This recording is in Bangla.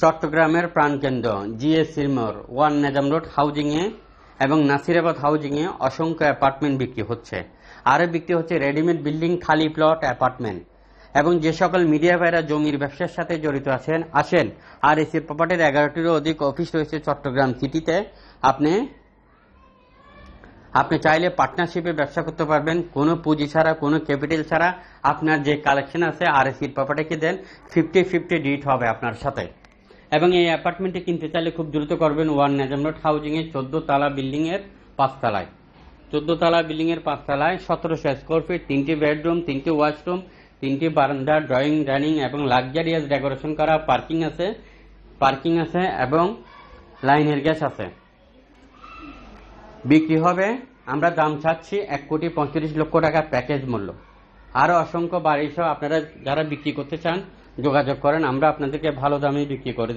চট্টগ্রামের প্রাণকেন্দ্র জিএস সিলমোর ওয়ান নেজাম রোড, হাউজিংয়ে এবং নাসিরাবাদ হাউজিংয়ে অসংখ্য অ্যাপার্টমেন্ট বিক্রি হচ্ছে। আরও বিক্রি হচ্ছে রেডিমেড বিল্ডিং, খালি প্লট, অ্যাপার্টমেন্ট। এবং যে সকল মিডিয়া ভাইরা জমির ব্যবসার সাথে জড়িত আছেন, আসেন। আর এসি প্রপার্টির এগারোটিরও অধিক অফিস রয়েছে চট্টগ্রাম সিটিতে আপনি আপনি চাইলে পার্টনারশিপে ব্যবসা করতে পারবেন। কোনো পুঁজি ছাড়া, কোনো ক্যাপিটাল ছাড়া আপনার যে কালেকশন আছে আর এসির প্রপার্টিকে দেন। ফিফটি ফিফটি ডিট হবে আপনার সাথে। এবং এই অ্যাপার্টমেন্টে কিনতে চাইলে খুব দ্রুত করবেন ওয়ান নেজাম রোড হাউজিংয়ে চোদ্দ তালা বিল্ডিংয়ের পাঁচতলায়। চোদ্দ তালা বিল্ডিংয়ের পাঁচতলায় সতেরোশো স্কোয়ার ফিট তিনটি বেডরুম তিনটি ওয়াশরুম তিনটি বারান্দা ড্রয়িং ডাইনিং এবং লাক্সারিয়াস ডেকোরেশন করা পার্কিং আছে। পার্কিং আছে এবং লাইনের গ্যাস আছে। বিক্রি হবে, আমরা দাম চাচ্ছি এক কোটি পঁয়ত্রিশ লক্ষ টাকা প্যাকেজ মূল্য। আরও অসংখ্য বাড়ি সহ আপনারা যারা বিক্রি করতে চান যোগাযোগ করেন, আমরা আপনাদেরকে ভালো দামে বিক্রি করে